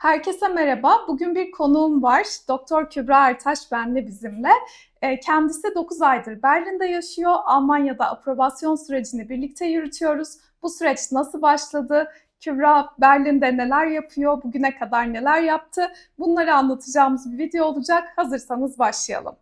Herkese merhaba. Bugün bir konuğum var. Doktor Kübra Ertaş benle bizimle. Ee, Kendisi 9 aydır Berlin'de yaşıyor. Almanya'da aprobasyon sürecini birlikte yürütüyoruz. Bu süreç nasıl başladı? Kübra Berlin'de neler yapıyor? Bugüne kadar neler yaptı? Bunları anlatacağımız bir video olacak. Hazırsanız başlayalım.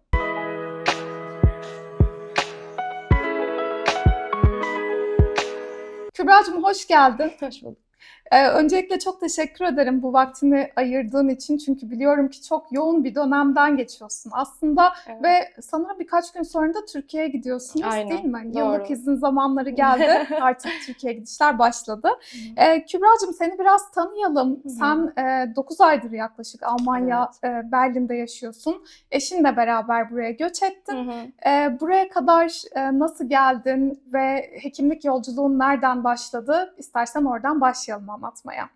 Kübra'cığım hoş geldin. Hoş bulduk. Ee, öncelikle çok teşekkür ederim bu vaktini ayırdığın için. Çünkü biliyorum ki çok yoğun bir dönemden geçiyorsun aslında. Evet. Ve sanırım birkaç gün sonra da Türkiye'ye gidiyorsunuz Aynen, değil mi? doğru. Yıllık izin zamanları geldi. Artık Türkiye'ye gidişler başladı. Ee, Kübra'cığım seni biraz tanıyalım. hı. Sen e, 9 aydır yaklaşık Almanya, e, Berlin'de yaşıyorsun. Eşinle beraber buraya göç ettin. Hı hı. Ee, buraya kadar e, nasıl geldin ve hekimlik yolculuğun nereden başladı? İstersen oradan başlayalım anlatmaya.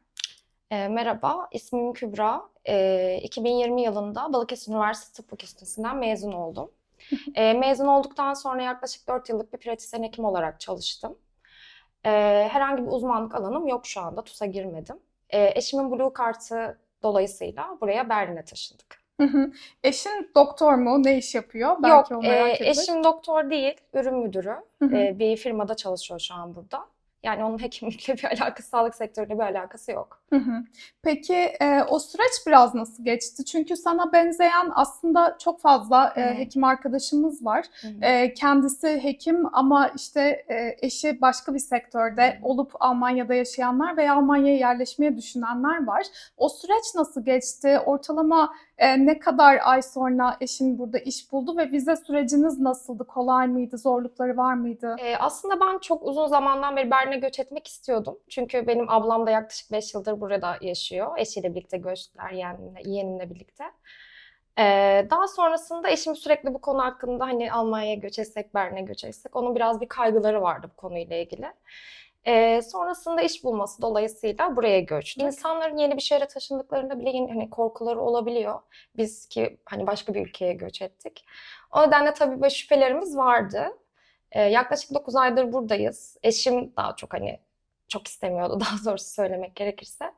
E, merhaba, ismim Kübra. E, 2020 yılında Balıkesir Üniversitesi Tıp Fakültesinden mezun oldum. E, mezun olduktan sonra yaklaşık 4 yıllık bir pratisyen hekim olarak çalıştım. E, herhangi bir uzmanlık alanım yok şu anda, TUS'a girmedim. E, eşimin Blue Kartı dolayısıyla buraya Berlin'e taşındık. Hı hı. Eşin doktor mu? Ne iş yapıyor? Belki o Yok, merak e, eşim doktor değil, ürün müdürü. Hı hı. E, bir firmada çalışıyor şu an burada. Yani onun hekimlikle bir alakası, sağlık sektörüyle bir alakası yok. Hı hı. Peki e, o süreç biraz nasıl geçti? Çünkü sana benzeyen aslında çok fazla e, hekim arkadaşımız var. Hı hı. E, kendisi hekim ama işte e, eşi başka bir sektörde Hı hı. olup Almanya'da yaşayanlar veya Almanya'ya yerleşmeye düşünenler var. O süreç nasıl geçti? Ortalama e, ne kadar ay sonra eşin burada iş buldu ve vize süreciniz nasıldı? Kolay mıydı? Zorlukları var mıydı? Ee, aslında ben çok uzun zamandan beri Berlin'e göç etmek istiyordum. Çünkü benim ablam da yaklaşık 5 yıldır burada yaşıyor. Eşiyle birlikte göçtüler yeğenimle, yeğenimle birlikte. Ee, daha sonrasında eşim sürekli bu konu hakkında hani Almanya'ya göç etsek, Berlin'e göç etsek. Onun biraz bir kaygıları vardı bu konuyla ilgili. Ee, sonrasında iş bulması dolayısıyla buraya göçtük. İnsanların yeni bir şehre taşındıklarında bile yeni, hani korkuları olabiliyor. Biz ki hani başka bir ülkeye göç ettik. O nedenle tabii böyle şüphelerimiz vardı. Ee, yaklaşık 9 aydır buradayız. Eşim daha çok hani çok istemiyordu daha doğrusu söylemek gerekirse.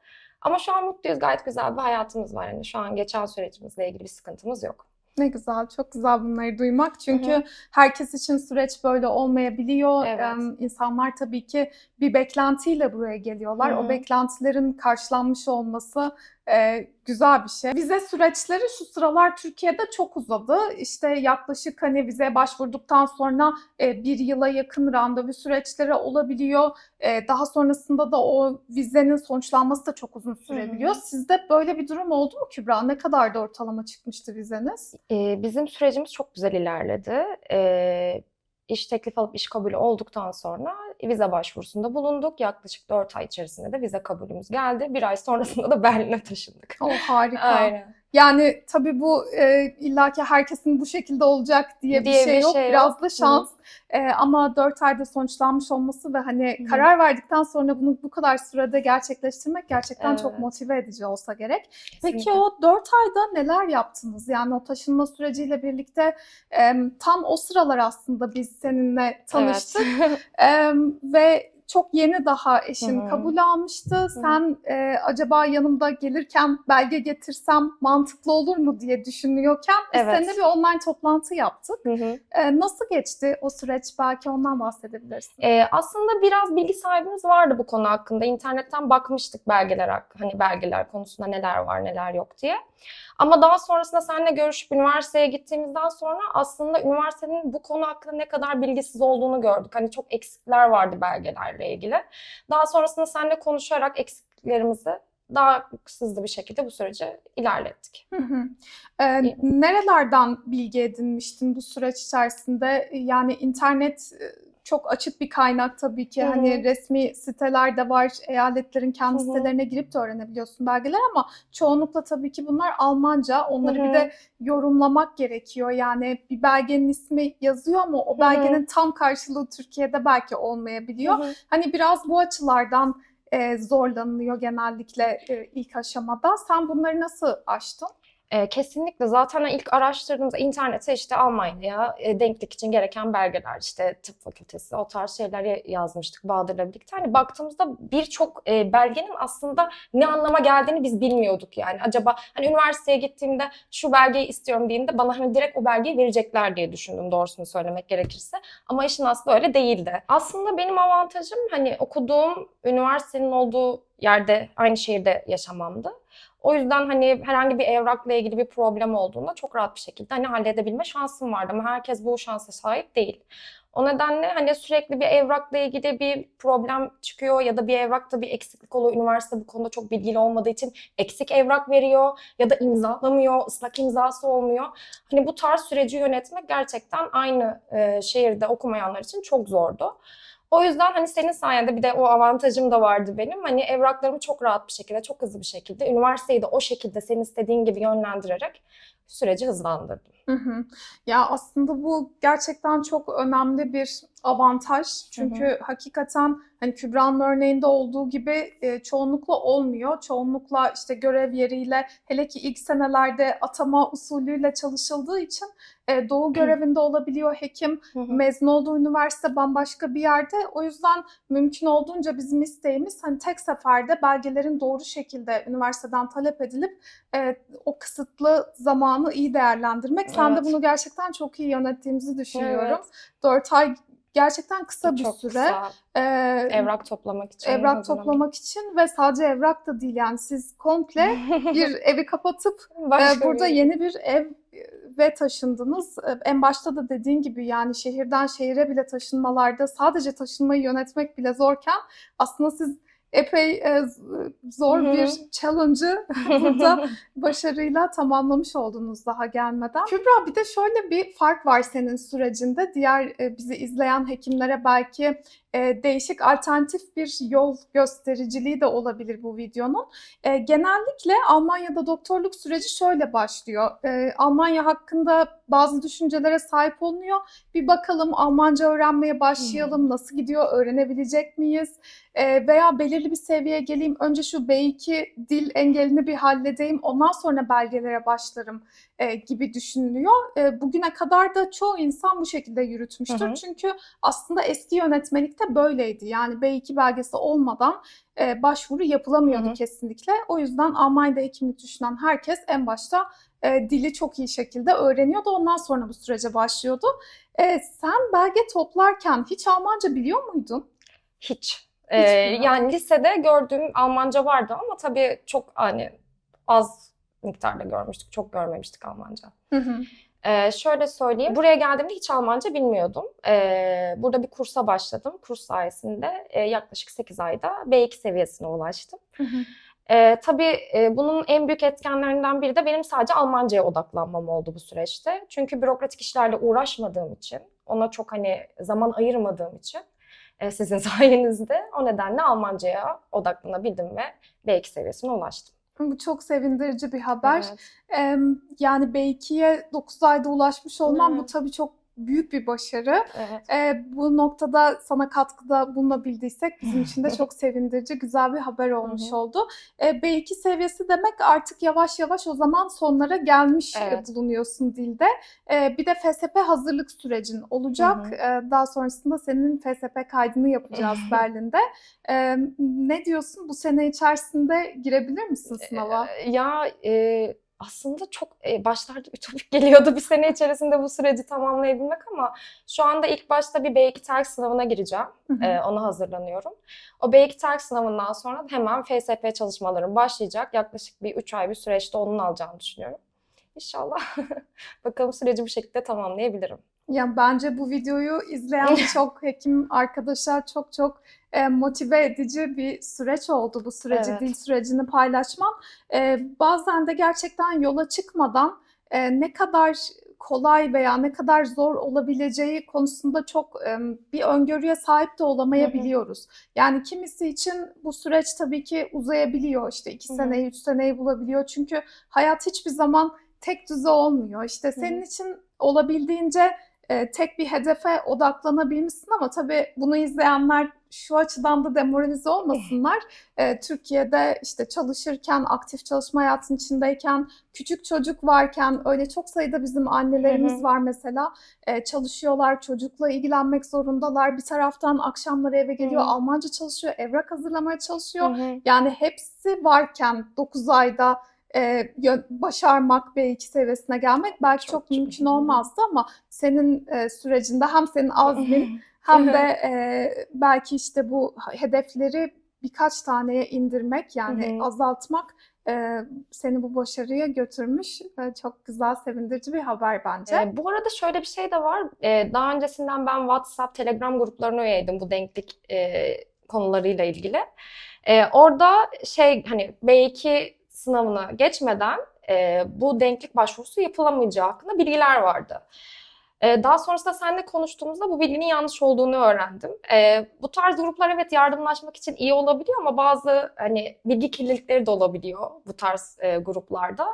Ama şu an mutluyuz. Gayet güzel bir hayatımız var. Yani şu an geçen sürecimizle ilgili bir sıkıntımız yok. Ne güzel, çok güzel bunları duymak. Çünkü Hı hı. herkes için süreç böyle olmayabiliyor. Evet. Em, İnsanlar tabii ki bir beklentiyle buraya geliyorlar. Hı O beklentilerin karşılanmış olması e, güzel bir şey. Vize süreçleri şu sıralar Türkiye'de çok uzadı. İşte yaklaşık hani vizeye başvurduktan sonra e, bir yıla yakın randevu süreçleri olabiliyor. E, daha sonrasında da o vizenin sonuçlanması da çok uzun sürebiliyor. hı. Sizde böyle bir durum oldu mu Kübra? Ne kadar da ortalama çıkmıştı vizeniz? Ee, bizim sürecimiz çok güzel ilerledi. Ee, iş teklif alıp iş kabulü olduktan sonra vize başvurusunda bulunduk. Yaklaşık 4 ay içerisinde de vize kabulümüz geldi. Bir ay sonrasında da Berlin'e taşındık. O harika. Aynen. Yani tabii bu e, illaki herkesin bu şekilde olacak diye bir Diye şey bir yok. şey Biraz yok. da şans. E, ama 4 ayda sonuçlanmış olması ve hani Hı karar verdikten sonra bunu bu kadar sürede gerçekleştirmek gerçekten çok Evet. motive edici olsa gerek. Peki Kesinlikle. o 4 ayda neler yaptınız? Yani o taşınma süreciyle birlikte e, tam o sıralar aslında biz seninle tanıştık. Evet. Em, ve çok yeni daha eşin Hı hı. kabul almıştı. Sen e, acaba yanımda gelirken belge getirsem mantıklı olur mu diye düşünüyorken biz Evet. seninle bir online toplantı yaptık. Hı hı. E, nasıl geçti o süreç? Belki ondan bahsedebilirsin. Ee, aslında biraz bilgi sahibimiz vardı bu konu hakkında. İnternetten bakmıştık belgeler hani belgeler konusunda neler var neler yok diye. Ama daha sonrasında seninle görüşüp üniversiteye gittiğimizden sonra aslında üniversitenin bu konu hakkında ne kadar bilgisiz olduğunu gördük. Hani çok eksikler vardı belgelerle ilgili. Daha sonrasında seninle konuşarak eksiklerimizi daha hızlı bir şekilde bu süreci ilerlettik. Hı hı. E, nerelerden bilgi edinmiştin bu süreç içerisinde? Yani internet çok açık bir kaynak tabii ki. Hı hı. Hani resmi siteler de var. Eyaletlerin kendi Hı hı. sitelerine girip de öğrenebiliyorsun belgeler ama çoğunlukla tabii ki bunlar Almanca. Onları Hı bir de yorumlamak gerekiyor. Yani bir belgenin ismi yazıyor ama o belgenin tam karşılığı Türkiye'de belki olmayabiliyor. Hı hı. Hani biraz bu açılardan e, zorlanılıyor genellikle e, ilk aşamada. Sen bunları nasıl aştın? E, kesinlikle zaten ilk araştırdığımızda internete işte Almanya'ya e, denklik için gereken belgeler işte tıp fakültesi o tarz şeyler ya- yazmıştık Bahadır'la birlikte. Hani baktığımızda birçok e, belgenin aslında ne anlama geldiğini biz bilmiyorduk yani. Acaba hani üniversiteye gittiğimde şu belgeyi istiyorum dediğimde bana hani direkt o belgeyi verecekler diye düşündüm doğrusunu söylemek gerekirse. Ama işin aslı öyle değildi. Aslında benim avantajım hani okuduğum üniversitenin olduğu yerde aynı şehirde yaşamamdı. O yüzden hani herhangi bir evrakla ilgili bir problem olduğunda çok rahat bir şekilde hani halledebilme şansım vardı ama herkes bu şansa sahip değil. O nedenle hani sürekli bir evrakla ilgili bir problem çıkıyor ya da bir evrakta bir eksiklik oluyor. Üniversite bu konuda çok bilgili olmadığı için eksik evrak veriyor ya da imzalamıyor, ıslak imzası olmuyor. Hani bu tarz süreci yönetmek gerçekten aynı e, şehirde okumayanlar için çok zordu. O yüzden hani senin sayende bir de o avantajım da vardı benim. Hani evraklarımı çok rahat bir şekilde, çok hızlı bir şekilde, üniversiteyi de o şekilde senin istediğin gibi yönlendirerek süreci hızlandırdım. Hı hı. Ya aslında bu gerçekten çok önemli bir avantaj. Çünkü hakikaten hani Kübra'nın örneğinde olduğu gibi e, çoğunlukla olmuyor. Çoğunlukla işte görev yeriyle hele ki ilk senelerde atama usulüyle çalışıldığı için e, doğu görevinde olabiliyor hekim. Mezun olduğu üniversite bambaşka bir yerde. O yüzden mümkün olduğunca bizim isteğimiz hani tek seferde belgelerin doğru şekilde üniversiteden talep edilip e, o kısıtlı zamanı iyi değerlendirmek. Sen de bunu gerçekten çok iyi yönettiğimizi düşünüyorum. Evet. 4 ay gerçekten kısa bir Çok süre. kısa Ee, evrak toplamak için. evrak hazırlamak. toplamak için ve sadece evrak da değil yani siz komple bir evi kapatıp ee, burada bir- yeni bir ev ve taşındınız. En başta da dediğin gibi yani şehirden şehire bile taşınmalarda sadece taşınmayı yönetmek bile zorken aslında siz epey e, zor Hı hı. bir challenge'ı burada başarıyla tamamlamış oldunuz daha gelmeden. Kübra bir de şöyle bir fark var senin sürecinde. Diğer e, bizi izleyen hekimlere belki e, değişik alternatif bir yol göstericiliği de olabilir bu videonun. E, genellikle Almanya'da doktorluk süreci şöyle başlıyor. E, Almanya hakkında bazı düşüncelere sahip olunuyor. Bir bakalım Almanca öğrenmeye başlayalım. Nasıl gidiyor? Öğrenebilecek miyiz? E, veya belirli bir seviyeye geleyim. Önce şu B2 dil engelini bir halledeyim. Ondan sonra belgelere başlarım e, gibi düşünülüyor. E, bugüne kadar da çoğu insan bu şekilde yürütmüştür. Hı hı. Çünkü aslında eski yönetmelikte böyleydi. Yani B2 belgesi olmadan e, başvuru yapılamıyordu Hı hı. kesinlikle. O yüzden Almanya'da hekimlik düşünen herkes en başta e, dili çok iyi şekilde öğreniyordu. Ondan sonra bu sürece başlıyordu. E, sen belge toplarken hiç Almanca biliyor muydun? Hiç. Ee, yani lisede gördüğüm Almanca vardı ama tabii çok hani az miktarda görmüştük. Çok görmemiştik Almanca. Hı hı. Ee, şöyle söyleyeyim. Buraya geldiğimde hiç Almanca bilmiyordum. Ee, burada bir kursa başladım. Kurs sayesinde e, yaklaşık 8 ayda B2 seviyesine ulaştım. Hı hı. Ee, tabii e, bunun en büyük etkenlerinden biri de benim sadece Almanca'ya odaklanmam oldu bu süreçte. Çünkü bürokratik işlerle uğraşmadığım için, ona çok hani zaman ayırmadığım için e, sizin sayenizde o nedenle Almanca'ya odaklanabildim ve B2 seviyesine ulaştım. Bu çok sevindirici bir haber. Evet. Em, Yani B2'ye 9 ayda ulaşmış olman bu Evet. tabii çok büyük bir başarı. Evet. E, bu noktada sana katkıda bulunabildiysek bizim için de çok sevindirici, güzel bir haber olmuş hı. oldu. E, B2 seviyesi demek artık yavaş yavaş o zaman sonlara gelmiş e, Evet. bulunuyorsun dilde. E, bir de FSP hazırlık sürecin olacak. Hı E, daha sonrasında senin FSP kaydını yapacağız Berlin'de. E, ne diyorsun? Bu sene içerisinde girebilir misin sınava? Ee, Ya e, aslında çok e, başlarda ütopik geliyordu bir sene içerisinde bu süreci tamamlayabilmek ama şu anda ilk başta bir B2 TERK sınavına gireceğim. Hı hı. Ee, ona hazırlanıyorum. O B2 TERK sınavından sonra hemen FSP çalışmalarım başlayacak. Yaklaşık bir 3 ay bir süreçte onun alacağını düşünüyorum. İnşallah. Bakalım süreci bu şekilde tamamlayabilirim. Ya bence bu videoyu izleyen birçok hekim arkadaşa çok çok e, motive edici bir süreç oldu bu süreci, Evet. dil sürecini paylaşmam. E, bazen de gerçekten yola çıkmadan e, ne kadar kolay veya ne kadar zor olabileceği konusunda çok e, bir öngörüye sahip de olamayabiliyoruz. Yani kimisi için bu süreç tabii ki uzayabiliyor. İşte iki Hı hı. seneyi, üç seneyi bulabiliyor. Çünkü hayat hiçbir zaman tek düze olmuyor. İşte senin hı. için olabildiğince e, tek bir hedefe odaklanabilmişsin ama tabii bunu izleyenler şu açıdan da demoralize olmasınlar. E, Türkiye'de işte çalışırken, aktif çalışma hayatının içindeyken, küçük çocuk varken öyle çok sayıda bizim annelerimiz Hı hı. var mesela. E, çalışıyorlar, çocukla ilgilenmek zorundalar. Bir taraftan akşamları eve geliyor, Hı. Almanca çalışıyor, evrak hazırlamaya çalışıyor. Hı hı. Yani hepsi varken 9 ayda e, başarmak B2 seviyesine gelmek belki çok, Çok mümkün olmazdı ama senin e, sürecinde hem senin azmin hem de e, belki işte bu hedefleri birkaç taneye indirmek yani azaltmak e, seni bu başarıya götürmüş. E, çok güzel, sevindirici bir haber bence. Ee, bu arada şöyle bir şey de var. Ee, daha öncesinden ben WhatsApp, Telegram gruplarına üyeydim bu denklik e, konularıyla ilgili. Ee, orada şey hani B2 sınavına geçmeden e, bu denklik başvurusu yapılamayacağı hakkında bilgiler vardı. Ee, daha sonrasında seninle konuştuğumuzda bu bilginin yanlış olduğunu öğrendim. Ee, bu tarz gruplar evet yardımlaşmak için iyi olabiliyor ama bazı hani bilgi kirlilikleri de olabiliyor bu tarz e, gruplarda.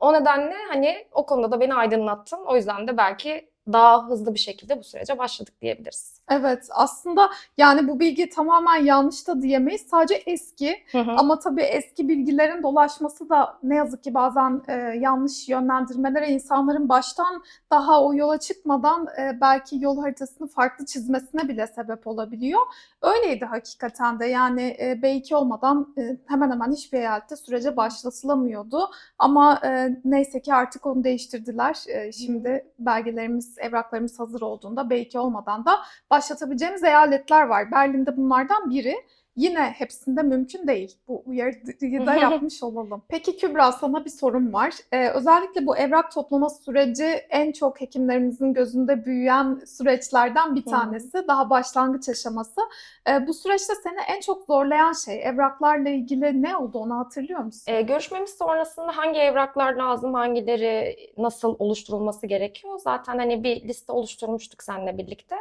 O nedenle hani o konuda da beni aydınlattın. O yüzden de belki daha hızlı bir şekilde bu sürece başladık diyebiliriz. Evet, aslında yani bu bilgi tamamen yanlış da diyemeyiz. Sadece eski. Ama tabii eski bilgilerin dolaşması da ne yazık ki bazen e, yanlış yönlendirmelere insanların baştan daha o yola çıkmadan e, belki yol haritasını farklı çizmesine bile sebep olabiliyor. Öyleydi hakikaten de yani e, B2 olmadan e, hemen hemen hiçbir eyalette sürece başlatılamıyordu. Ama e, neyse ki artık onu değiştirdiler. E, şimdi belgelerimiz, evraklarımız hazır olduğunda B2 olmadan da başlatabileceğimiz eyaletler var. Berlin'de bunlardan biri. Yine hepsinde mümkün değil. Bu uyarıyı da yapmış olalım. Peki Kübra sana bir sorum var. Ee, özellikle bu evrak toplama süreci en çok hekimlerimizin gözünde büyüyen süreçlerden bir tanesi. Daha başlangıç aşaması. Ee, bu süreçte seni en çok zorlayan şey evraklarla ilgili ne oldu onu hatırlıyor musun? Ee, görüşmemiz sonrasında hangi evraklar lazım, hangileri nasıl oluşturulması gerekiyor? Zaten hani bir liste oluşturmuştuk seninle birlikte.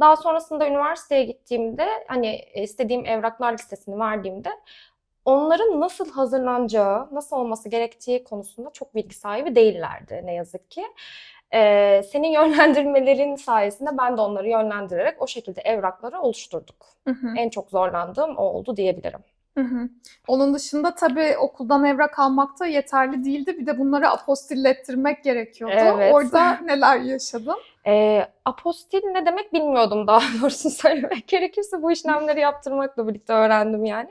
Daha sonrasında üniversiteye gittiğimde hani istediğim evraklar listesini verdiğimde onların nasıl hazırlanacağı, nasıl olması gerektiği konusunda çok bilgi sahibi değillerdi ne yazık ki. Ee, senin yönlendirmelerin sayesinde ben de onları yönlendirerek o şekilde evrakları oluşturduk. Hı hı. En çok zorlandığım o oldu diyebilirim. Hı hı. Onun dışında tabii okuldan evrak almak da yeterli değildi. Bir de bunları apostillettirmek gerekiyordu. Evet. Orada neler yaşadın? E, apostil ne demek bilmiyordum daha doğrusu söylemek gerekirse bu işlemleri yaptırmakla birlikte öğrendim yani.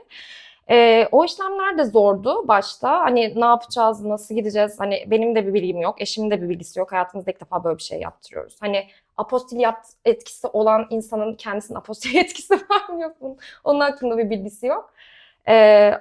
E, o işlemler de zordu başta. Hani ne yapacağız, nasıl gideceğiz? Hani benim de bir bilgim yok, eşimin de bir bilgisi yok. Hayatımızda ilk defa böyle bir şey yaptırıyoruz. Hani apostil yap etkisi olan insanın kendisinin apostil etkisi var mı yok mu? Onun hakkında bir bilgisi yok. E,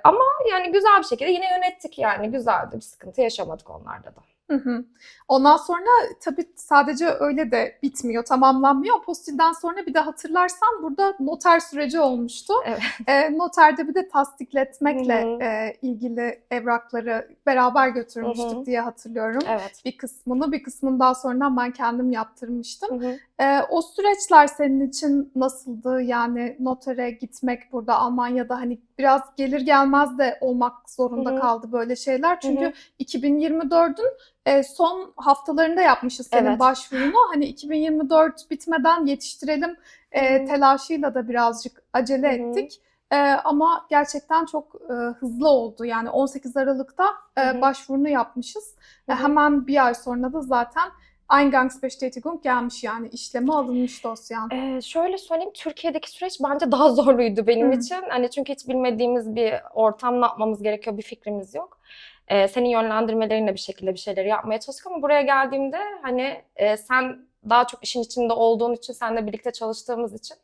ama yani güzel bir şekilde yine yönettik yani. Güzeldi, bir sıkıntı yaşamadık onlarda da. Hı hı. Ondan sonra tabii sadece öyle de bitmiyor, tamamlanmıyor. Apostilden sonra bir de hatırlarsan burada noter süreci olmuştu. Evet. E, noterde bir de tasdikletmekle Hı hı. e, ilgili evrakları beraber götürmüştük Hı hı. diye hatırlıyorum. Evet. Bir kısmını, bir kısmını daha sonradan ben kendim yaptırmıştım. Hı hı. Ee, o süreçler senin için nasıldı? Yani notere gitmek burada Almanya'da hani biraz gelir gelmez de olmak zorunda Hı hı. kaldı böyle şeyler. Çünkü Hı hı. 2024'ün e, son haftalarında yapmışız senin Evet. başvurunu. Hani 2024 bitmeden yetiştirelim e, telaşıyla da birazcık acele Hı hı. ettik. E, ama gerçekten çok e, hızlı oldu. Yani 18 Aralık'ta e, başvurunu yapmışız. E, Hı hemen bir ay sonra da zaten Eingangsbestätigung gelmiş yani işleme alınmış dosyan. Ee, şöyle söyleyeyim, Türkiye'deki süreç bence daha zorluydu benim Hı. için. Hani çünkü hiç bilmediğimiz bir ortam ne yapmamız gerekiyor bir fikrimiz yok. Ee, senin yönlendirmelerinle bir şekilde bir şeyleri yapmaya çalıştık ama buraya geldiğimde hani e, sen daha çok işin içinde olduğun için, seninle birlikte çalıştığımız için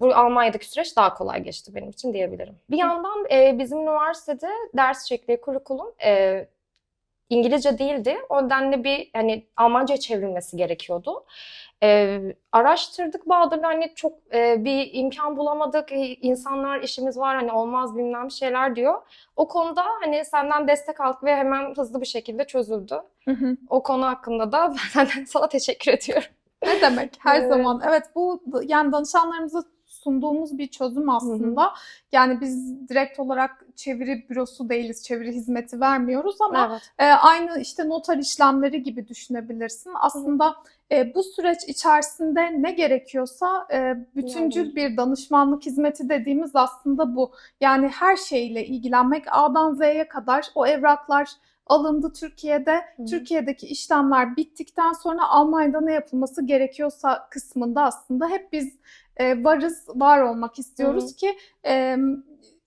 bu Almanya'daki süreç daha kolay geçti benim için diyebilirim. Bir yandan e, bizim üniversitede ders şekli, kurikulum e, İngilizce değildi. O nedenle bir hani Almanca'ya çevrilmesi gerekiyordu. Ee, araştırdık Bahadır'la hani çok e, bir imkan bulamadık. İnsanlar işimiz var hani olmaz bilmem şeyler diyor. O konuda hani senden destek aldık ve hemen hızlı bir şekilde çözüldü. Hı hı. O konu hakkında da ben sana teşekkür ediyorum. Ne demek her Evet. zaman. Evet bu yani danışanlarımıza sunduğumuz bir çözüm aslında. Yani biz direkt olarak çeviri bürosu değiliz, çeviri hizmeti vermiyoruz ama Evet. e, aynı işte noter işlemleri gibi düşünebilirsin. Aslında e, bu süreç içerisinde ne gerekiyorsa e, bütüncül bir danışmanlık hizmeti dediğimiz aslında bu. Yani her şeyle ilgilenmek A'dan Z'ye kadar o evraklar alındı Türkiye'de. Hı. Türkiye'deki işlemler bittikten sonra Almanya'da ne yapılması gerekiyorsa kısmında aslında hep biz e, varız, var olmak istiyoruz ki e,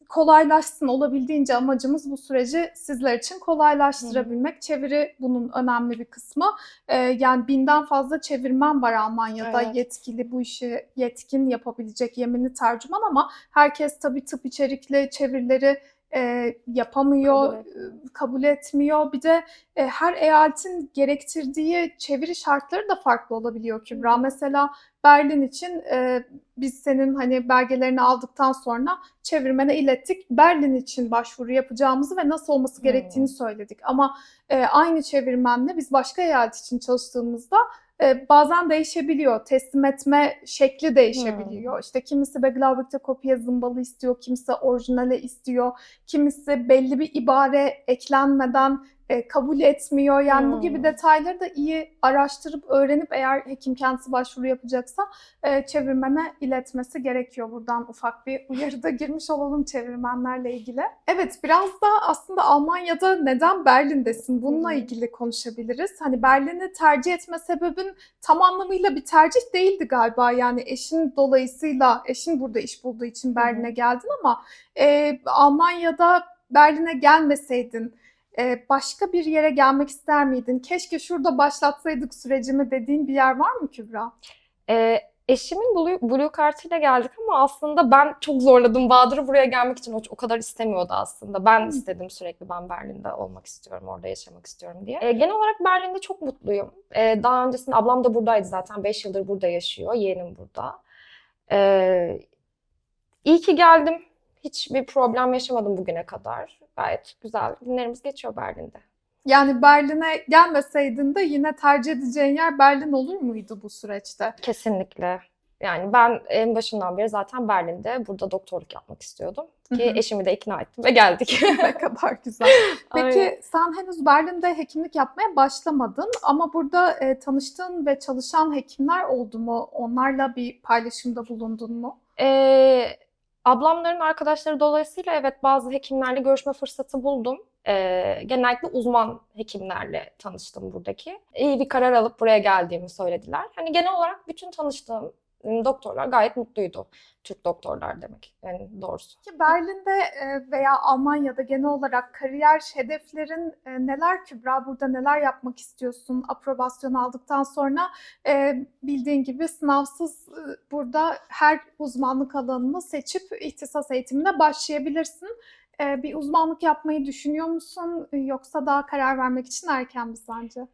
kolaylaşsın. Olabildiğince amacımız bu süreci sizler için kolaylaştırabilmek. Çeviri bunun önemli bir kısmı. E, yani binden fazla çevirmen var Almanya'da Evet. yetkili bu işi yetkin yapabilecek yeminli tercüman ama herkes tabii tıp içerikli çevirileri e, yapamıyor, Kabul e, kabul etmiyor. Bir de e, her eyaletin gerektirdiği çeviri şartları da farklı olabiliyor Kübra. Mesela Berlin için e, biz senin hani belgelerini aldıktan sonra çevirmene ilettik. Berlin için başvuru yapacağımızı ve nasıl olması gerektiğini söyledik. Ama e, aynı çevirmenle biz başka eyalet için çalıştığımızda e, bazen değişebiliyor. Teslim etme şekli değişebiliyor. İşte kimisi Beglaubig'de kopya zımbalı istiyor, kimisi orijinale istiyor, kimisi belli bir ibare eklenmeden e, kabul etmiyor. Yani bu gibi Hmm. detayları da iyi araştırıp öğrenip eğer hekim kendisi başvuru yapacaksa e, çevirmene iletmesi gerekiyor. Buradan ufak bir uyarıda girmiş olalım çevirmenlerle ilgili. Evet biraz da aslında Almanya'da neden Berlin'desin bununla hı. ilgili konuşabiliriz. Hani Berlin'i tercih etme sebebin tam anlamıyla bir tercih değildi galiba. Yani eşin dolayısıyla eşin burada iş bulduğu için Berlin'e geldin ama e, Almanya'da Berlin'e gelmeseydin e, başka bir yere gelmek ister miydin? Keşke şurada başlatsaydık sürecimi dediğin bir yer var mı Kübra? Ee, eşimin Blue, Blue kartıyla geldik ama aslında ben çok zorladım Bahadır'ı buraya gelmek için. O, o kadar istemiyordu aslında. Ben Hı. istedim sürekli ben Berlin'de olmak istiyorum, orada yaşamak istiyorum diye. Ee, genel olarak Berlin'de çok mutluyum. Ee, daha öncesinde ablam da buradaydı zaten. 5 yıldır burada yaşıyor. Yeğenim burada. Ee, iyi ki geldim. Hiçbir problem yaşamadım bugüne kadar. Gayet güzel günlerimiz geçiyor Berlin'de. Yani Berlin'e gelmeseydin de yine tercih edeceğin yer Berlin olur muydu bu süreçte? Kesinlikle. Yani ben en başından beri zaten Berlin'de burada doktorluk yapmak istiyordum. Ki Hı hı. eşimi de ikna ettim ve geldik. ne kadar güzel. Peki Aynen. sen henüz Berlin'de hekimlik yapmaya başlamadın ama burada e, tanıştığın ve çalışan hekimler oldu mu? Onlarla bir paylaşımda bulundun mu? Ee, ablamların arkadaşları dolayısıyla evet bazı hekimlerle görüşme fırsatı buldum. Ee, genellikle uzman hekimlerle tanıştım buradaki. İyi bir karar alıp buraya geldiğimi söylediler. Hani genel olarak bütün tanıştığım ım, doktorlar gayet mutluydu. Türk doktorlar demek yani doğrusu. Ki Berlin'de e, veya Almanya'da genel olarak kariyer hedeflerin e, neler Kübra? Burada neler yapmak istiyorsun? Aprobasyon aldıktan sonra e, bildiğin gibi sınavsız burada her uzmanlık alanını seçip ihtisas eğitimine başlayabilirsin. Bir uzmanlık yapmayı düşünüyor musun? Yoksa daha karar vermek için erken mi sence?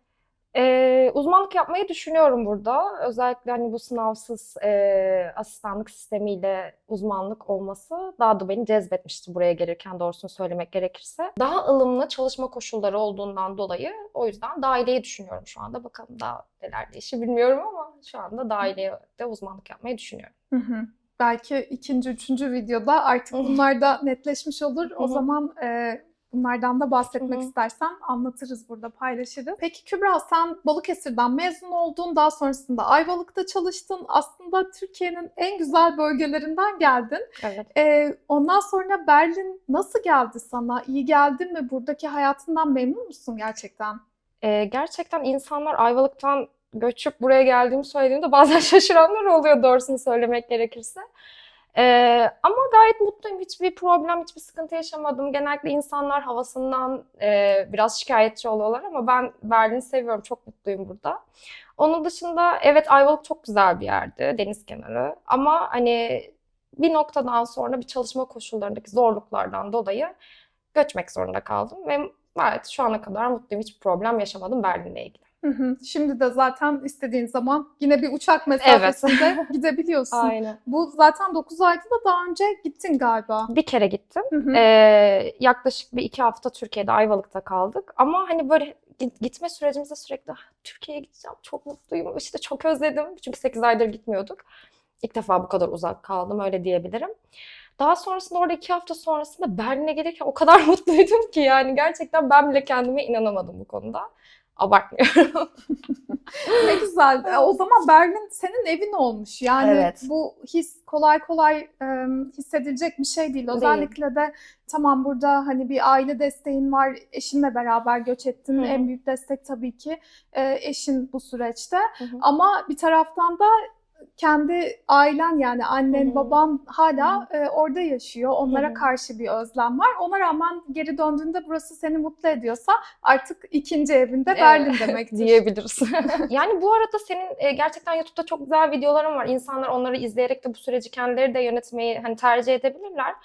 Ee, uzmanlık yapmayı düşünüyorum burada. Özellikle hani bu sınavsız e, asistanlık sistemiyle uzmanlık olması daha da beni cezbetmişti buraya gelirken doğrusunu söylemek gerekirse. Daha ılımlı çalışma koşulları olduğundan dolayı o yüzden daireyi düşünüyorum şu anda. Bakalım daha neler değişir bilmiyorum ama şu anda dairede uzmanlık yapmayı düşünüyorum. Hı hı. Belki ikinci, üçüncü videoda artık bunlar da netleşmiş olur. O zaman e, bunlardan da bahsetmek Hı hı. istersen anlatırız burada, paylaşırız. Peki Kübra sen Balıkesir'den mezun oldun. Daha sonrasında Ayvalık'ta çalıştın. Aslında Türkiye'nin en güzel bölgelerinden geldin. Evet. E, ondan sonra Berlin nasıl geldi sana? İyi geldi mi? Buradaki hayatından memnun musun gerçekten? Ee, gerçekten insanlar Ayvalık'tan göçüp buraya geldiğimi söylediğimde bazen şaşıranlar oluyor doğrusunu söylemek gerekirse. Ee, ama gayet mutluyum. Hiçbir problem, hiçbir sıkıntı yaşamadım. Genellikle insanlar havasından e, biraz şikayetçi oluyorlar ama ben Berlin'i seviyorum. Çok mutluyum burada. Onun dışında evet Ayvalık çok güzel bir yerdi. Deniz kenarı. Ama hani bir noktadan sonra bir çalışma koşullarındaki zorluklardan dolayı göçmek zorunda kaldım. Ve evet şu ana kadar mutluyum. Hiçbir problem yaşamadım Berlin'le ilgili. Hı hı. Şimdi de zaten istediğin zaman yine bir uçak mesafesinde gidebiliyorsun. Aynen. Bu zaten 9 ayda da daha önce gittin galiba. Bir kere gittim. Hı hı. Ee, yaklaşık bir iki hafta Türkiye'de Ayvalık'ta kaldık. Ama hani böyle git- gitme sürecimizde sürekli "Ah, Türkiye'ye gideceğim, çok mutluyum, işte çok özledim. Çünkü 8 aydır gitmiyorduk. İlk defa bu kadar uzak kaldım, öyle diyebilirim. Daha sonrasında orada iki hafta sonrasında Berlin'e gelirken o kadar mutluydum ki yani gerçekten ben bile kendime inanamadım bu konuda. Abartmıyorum. Ne güzel. E, O zaman Berlin senin evin olmuş. Yani Evet. bu his kolay kolay e, hissedilecek bir şey değil. Özellikle de tamam burada hani bir aile desteğin var. Eşinle beraber göç ettin. Hı. En büyük destek tabii ki e, eşin bu süreçte. Hı hı. Ama bir taraftan da kendi ailen yani annen, hı. baban hala e, orada yaşıyor. Onlara hı. karşı bir özlem var. Ona rağmen geri döndüğünde burası seni mutlu ediyorsa artık ikinci evinde Berlin demektir. diyebiliriz. yani bu arada senin e, gerçekten YouTube'da çok güzel videoların var. İnsanlar onları izleyerek de bu süreci kendileri de yönetmeyi hani tercih edebilirler.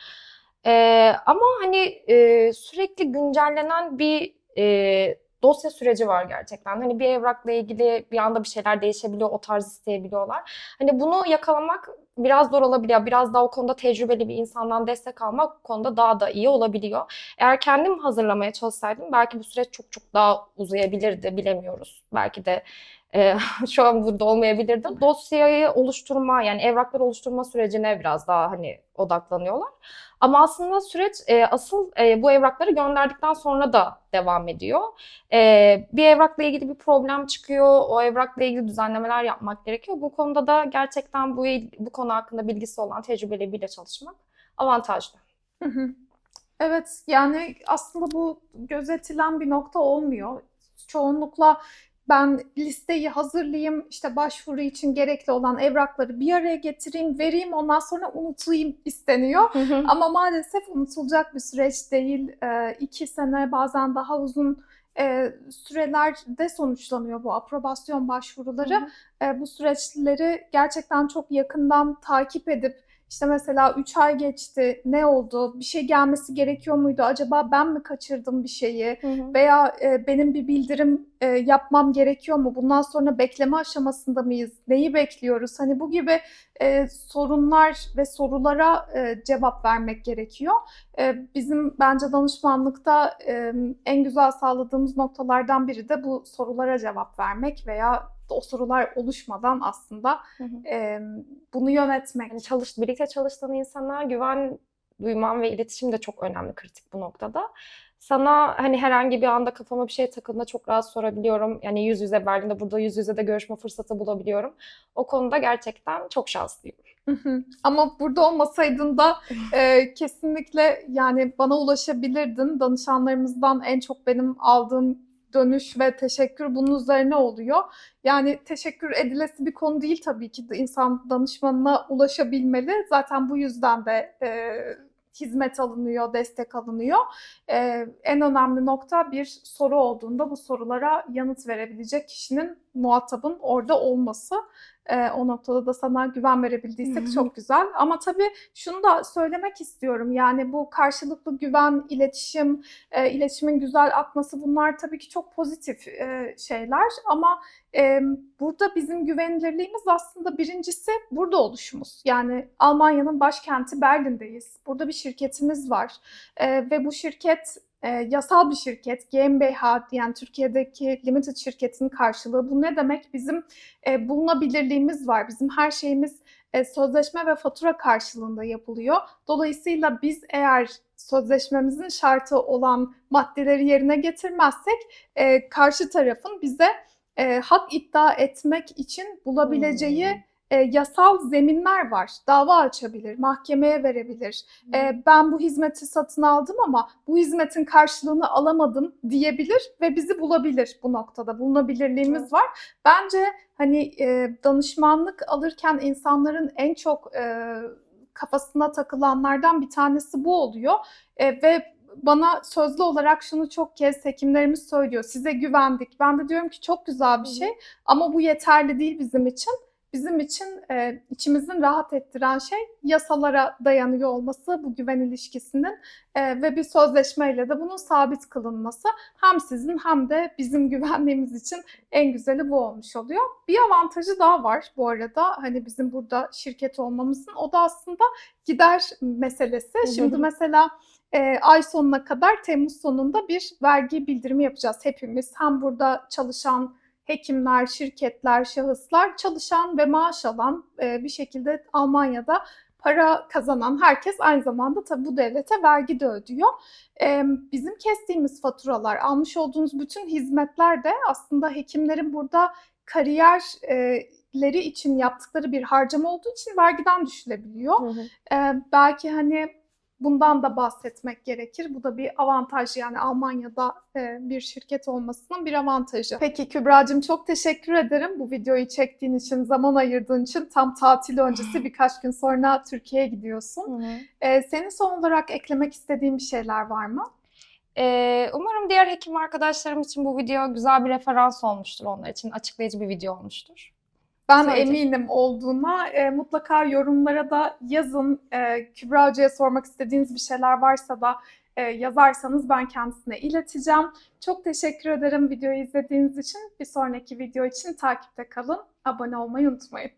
E, ama hani e, sürekli güncellenen bir e, dosya süreci var gerçekten. Hani bir evrakla ilgili bir anda bir şeyler değişebiliyor, o tarz isteyebiliyorlar. Hani bunu yakalamak biraz zor olabiliyor. Biraz daha o konuda tecrübeli bir insandan destek almak bu konuda daha da iyi olabiliyor. Eğer kendim hazırlamaya çalışsaydım belki bu süreç çok çok daha uzayabilirdi, bilemiyoruz. Belki de e, şu an burada olmayabilirdim. Dosyayı oluşturma yani evrakları oluşturma sürecine biraz daha hani odaklanıyorlar. Ama aslında süreç e, asıl e, bu evrakları gönderdikten sonra da devam ediyor. E, bir evrakla ilgili bir problem çıkıyor. O evrakla ilgili düzenlemeler yapmak gerekiyor. Bu konuda da gerçekten bu bu konu hakkında bilgisi olan tecrübeli biriyle çalışmak avantajlı. Evet yani aslında bu gözetilen bir nokta olmuyor. Çoğunlukla ben listeyi hazırlayayım, işte başvuru için gerekli olan evrakları bir araya getireyim, vereyim, ondan sonra unutayım isteniyor. Ama maalesef unutulacak bir süreç değil. Ee, iki sene bazen daha uzun e, sürelerde sonuçlanıyor bu aprobasyon başvuruları. E, bu süreçleri gerçekten çok yakından takip edip işte mesela 3 ay geçti, ne oldu, bir şey gelmesi gerekiyor muydu, acaba ben mi kaçırdım bir şeyi? Veya e, benim bir bildirim e, yapmam gerekiyor mu, bundan sonra bekleme aşamasında mıyız, neyi bekliyoruz? Hani bu gibi e, sorunlar ve sorulara e, cevap vermek gerekiyor. E, bizim bence danışmanlıkta e, en güzel sağladığımız noktalardan biri de bu sorulara cevap vermek veya o sorular oluşmadan aslında e, bunu yönetmek. Yani çalış, birlikte çalıştığın insana güven duyman ve iletişim de çok önemli, kritik bu noktada. Sana hani herhangi bir anda kafama bir şey takıldığında çok rahat sorabiliyorum. Yani yüz yüze Berlin'de burada yüz yüze de görüşme fırsatı bulabiliyorum. O konuda gerçekten çok şanslıyım. Hı hı. Ama burada olmasaydın da e, kesinlikle yani bana ulaşabilirdin. Danışanlarımızdan en çok benim aldığım dönüş ve teşekkür bunun üzerine oluyor. Yani teşekkür edilesi bir konu değil tabii ki insan danışmanına ulaşabilmeli. Zaten bu yüzden de e, hizmet alınıyor, destek alınıyor. E, en önemli nokta bir soru olduğunda bu sorulara yanıt verebilecek kişinin muhatabın orada olması. E, o noktada da sana güven verebildiysek çok güzel. Ama tabii şunu da söylemek istiyorum. Yani bu karşılıklı güven, iletişim, e, iletişimin güzel akması bunlar tabii ki çok pozitif e, şeyler. Ama e, burada bizim güvenilirliğimiz aslında birincisi burada oluşumuz. Yani Almanya'nın başkenti Berlin'deyiz. Burada bir şirketimiz var. E, ve bu şirket e, yasal bir şirket, GmbH diyen Türkiye'deki limited şirketin karşılığı. Bu ne demek? Bizim e, bulunabilirliğimiz var. Bizim her şeyimiz e, sözleşme ve fatura karşılığında yapılıyor. Dolayısıyla biz eğer sözleşmemizin şartı olan maddeleri yerine getirmezsek e, karşı tarafın bize e, hak iddia etmek için bulabileceği Hmm. E, yasal zeminler var. Dava açabilir, mahkemeye verebilir. E, ben bu hizmeti satın aldım ama bu hizmetin karşılığını alamadım diyebilir ve bizi bulabilir bu noktada. Bulunabilirliğimiz Evet. var. Bence hani e, danışmanlık alırken insanların en çok e, kafasına takılanlardan bir tanesi bu oluyor. E, ve bana sözlü olarak şunu çok kez hekimlerimiz söylüyor. Size güvendik. Ben de diyorum ki çok güzel bir şey ama bu yeterli değil bizim için. Bizim için e, içimizin rahat ettiren şey yasalara dayanıyor olması bu güven ilişkisinin e, ve bir sözleşmeyle de bunun sabit kılınması hem sizin hem de bizim güvenliğimiz için en güzeli bu olmuş oluyor. Bir avantajı daha var bu arada hani bizim burada şirket olmamızın o da aslında gider meselesi. Şimdi mesela e, ay sonuna kadar Temmuz sonunda bir vergi bildirimi yapacağız hepimiz. Hem burada çalışan hekimler, şirketler, şahıslar çalışan ve maaş alan e, bir şekilde Almanya'da para kazanan herkes aynı zamanda tabii bu devlete vergi de ödüyor. Ee, bizim kestiğimiz faturalar, almış olduğunuz bütün hizmetler de aslında hekimlerin burada kariyerleri için yaptıkları bir harcama olduğu için vergiden düşülebiliyor. Hı hı. Ee, belki hani bundan da bahsetmek gerekir. Bu da bir avantaj yani Almanya'da e, bir şirket olmasının bir avantajı. Peki Kübra'cığım çok teşekkür ederim bu videoyu çektiğin için, zaman ayırdığın için. Tam tatil öncesi birkaç gün sonra Türkiye'ye gidiyorsun. Ee, senin son olarak eklemek istediğin bir şeyler var mı? Ee, umarım diğer hekim arkadaşlarım için bu video güzel bir referans olmuştur onlar için. Açıklayıcı bir video olmuştur. Ben Söyleyecek. eminim olduğuna. E, mutlaka yorumlara da yazın. E, Kübra Hoca'ya sormak istediğiniz bir şeyler varsa da e, yazarsanız ben kendisine ileteceğim. Çok teşekkür ederim videoyu izlediğiniz için. Bir sonraki video için takipte kalın. Abone olmayı unutmayın.